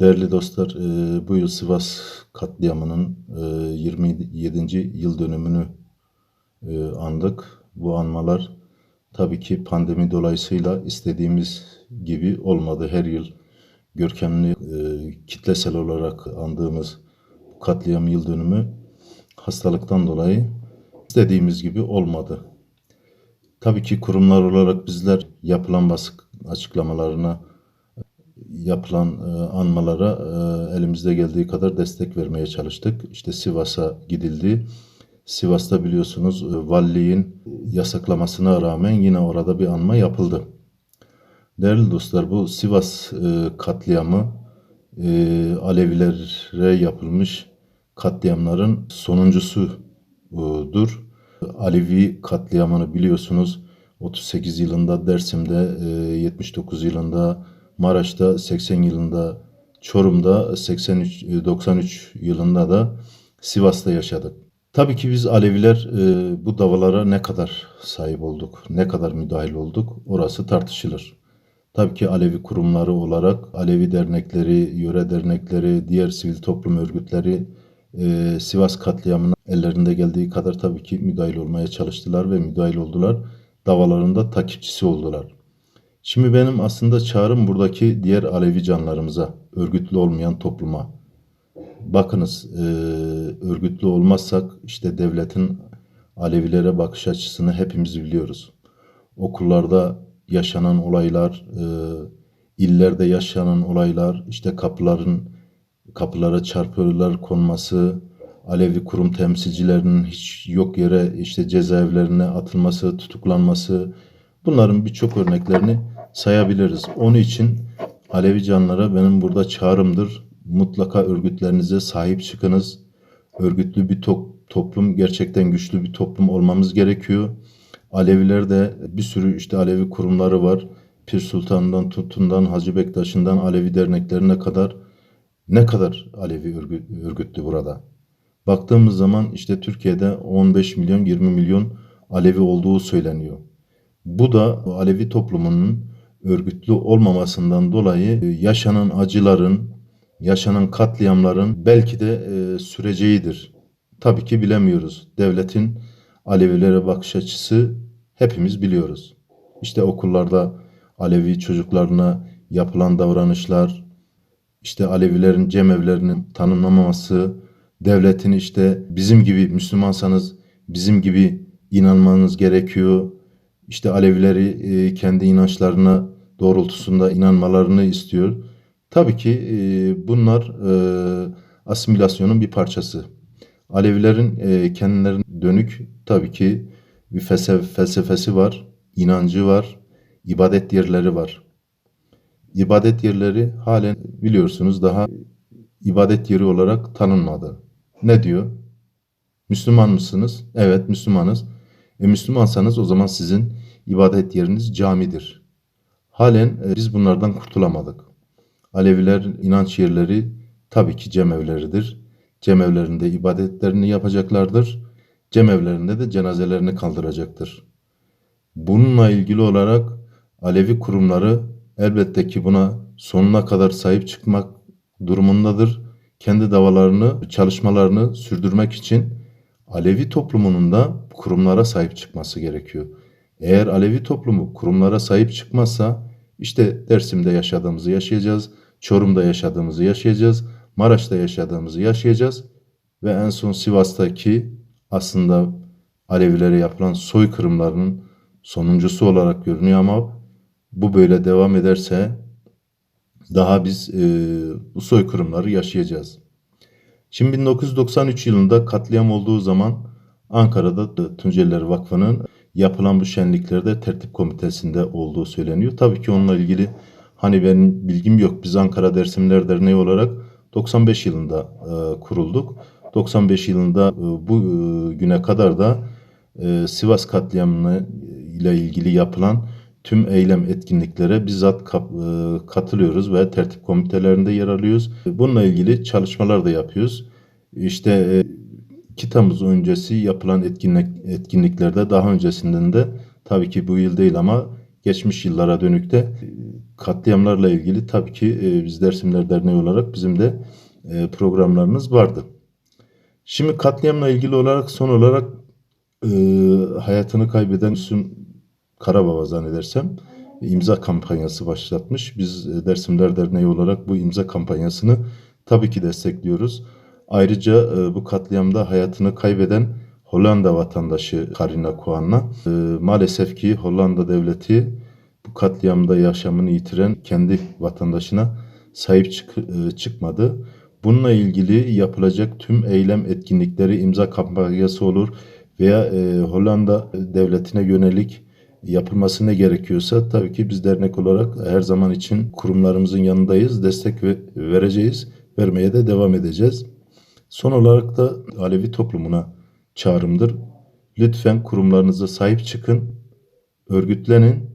Değerli dostlar, e, bu yıl Sivas katliamının e, 27. yıl dönümünü e, andık. Bu anmalar tabii ki pandemi dolayısıyla istediğimiz gibi olmadı. Her yıl görkemli e, kitlesel olarak andığımız katliam yıl dönümü hastalıktan dolayı istediğimiz gibi olmadı. Tabii ki kurumlar olarak bizler yapılan basın açıklamalarına yapılan e, anmalara e, elimizde geldiği kadar destek vermeye çalıştık. İşte Sivas'a gidildi. Sivas'ta biliyorsunuz e, valiliğin yasaklamasına rağmen yine orada bir anma yapıldı. Değerli dostlar bu Sivas e, katliamı e, Alevilere yapılmış katliamların sonuncusudur. Alevi katliamını biliyorsunuz 38 yılında Dersim'de, e, 79 yılında Maraş'ta, 80 yılında Çorum'da, 83 e, 93 yılında da Sivas'ta yaşadık. Tabii ki biz Aleviler e, bu davalara ne kadar sahip olduk, ne kadar müdahil olduk orası tartışılır. Tabii ki Alevi kurumları olarak Alevi dernekleri, yöre dernekleri, diğer sivil toplum örgütleri e, Sivas katliamına ellerinde geldiği kadar tabii ki müdahil olmaya çalıştılar ve müdahil oldular. Davalarında takipçisi oldular. Şimdi benim aslında çağrım buradaki diğer Alevi canlarımıza, örgütlü olmayan topluma. Bakınız, e, örgütlü olmazsak işte devletin Alevilere bakış açısını hepimiz biliyoruz. Okullarda yaşanan olaylar, e, illerde yaşanan olaylar, işte kapıların kapılara çarpıyorlar konması, Alevi kurum temsilcilerinin hiç yok yere işte cezaevlerine atılması, tutuklanması, bunların birçok örneklerini sayabiliriz. Onun için Alevi canlara benim burada çağrımdır. Mutlaka örgütlerinize sahip çıkınız. Örgütlü bir to- toplum, gerçekten güçlü bir toplum olmamız gerekiyor. Alevilerde bir sürü işte Alevi kurumları var. Pir Sultan'dan tutundan Hacı Bektaş'ından Alevi derneklerine kadar ne kadar Alevi örgü- örgütlü burada? Baktığımız zaman işte Türkiye'de 15 milyon 20 milyon Alevi olduğu söyleniyor. Bu da Alevi toplumunun örgütlü olmamasından dolayı e, yaşanan acıların, yaşanan katliamların belki de e, süreceğidir. Tabii ki bilemiyoruz. Devletin Alevilere bakış açısı hepimiz biliyoruz. İşte okullarda Alevi çocuklarına yapılan davranışlar, işte Alevilerin cemevlerinin tanımlamaması, devletin işte bizim gibi Müslümansanız bizim gibi inanmanız gerekiyor. İşte Alevileri e, kendi inançlarına doğrultusunda inanmalarını istiyor. Tabii ki e, bunlar e, asimilasyonun bir parçası. Alevilerin kendilerine dönük tabii ki bir felsefe, felsefesi var, inancı var, ibadet yerleri var. İbadet yerleri halen biliyorsunuz daha ibadet yeri olarak tanınmadı. Ne diyor? Müslüman mısınız? Evet, Müslümanız. E Müslümansanız o zaman sizin ibadet yeriniz camidir. Halen e, biz bunlardan kurtulamadık. Aleviler inanç yerleri tabii ki cemevleridir. Cemevlerinde ibadetlerini yapacaklardır. Cemevlerinde de cenazelerini kaldıracaktır. Bununla ilgili olarak Alevi kurumları elbette ki buna sonuna kadar sahip çıkmak durumundadır. Kendi davalarını, çalışmalarını sürdürmek için Alevi toplumunun da kurumlara sahip çıkması gerekiyor. Eğer Alevi toplumu kurumlara sahip çıkmazsa işte Dersim'de yaşadığımızı yaşayacağız, Çorum'da yaşadığımızı yaşayacağız, Maraş'ta yaşadığımızı yaşayacağız ve en son Sivas'taki aslında Alevilere yapılan soykırımlarının sonuncusu olarak görünüyor ama bu böyle devam ederse daha biz e, bu soykırımları yaşayacağız. Şimdi 1993 yılında katliam olduğu zaman Ankara'da Tunceliler Vakfı'nın yapılan bu şenliklerde tertip komitesinde olduğu söyleniyor. Tabii ki onunla ilgili hani benim bilgim yok. Biz Ankara Dersimler Derneği olarak 95 yılında e, kurulduk. 95 yılında e, bu e, güne kadar da e, Sivas katliamı ile ilgili yapılan tüm eylem etkinliklere bizzat e, katılıyoruz ve tertip komitelerinde yer alıyoruz. Bununla ilgili çalışmalar da yapıyoruz. İşte e, 2 Temmuz öncesi yapılan etkinlik, etkinliklerde daha öncesinden de tabii ki bu yıl değil ama geçmiş yıllara dönük de e, katliamlarla ilgili tabii ki e, biz Dersimler Derneği olarak bizim de e, programlarımız vardı. Şimdi katliamla ilgili olarak son olarak e, hayatını kaybeden Müslüm Karababa zannedersem imza kampanyası başlatmış. Biz e, Dersimler Derneği olarak bu imza kampanyasını tabii ki destekliyoruz. Ayrıca e, bu katliamda hayatını kaybeden Hollanda vatandaşı Karina Kuan'la e, maalesef ki Hollanda devleti bu katliamda yaşamını yitiren kendi vatandaşına sahip çık- çıkmadı. Bununla ilgili yapılacak tüm eylem etkinlikleri imza kampanyası olur veya Hollanda devletine yönelik yapılması ne gerekiyorsa tabii ki biz dernek olarak her zaman için kurumlarımızın yanındayız. Destek ve vereceğiz. Vermeye de devam edeceğiz. Son olarak da Alevi toplumuna çağrımdır. Lütfen kurumlarınıza sahip çıkın, örgütlenin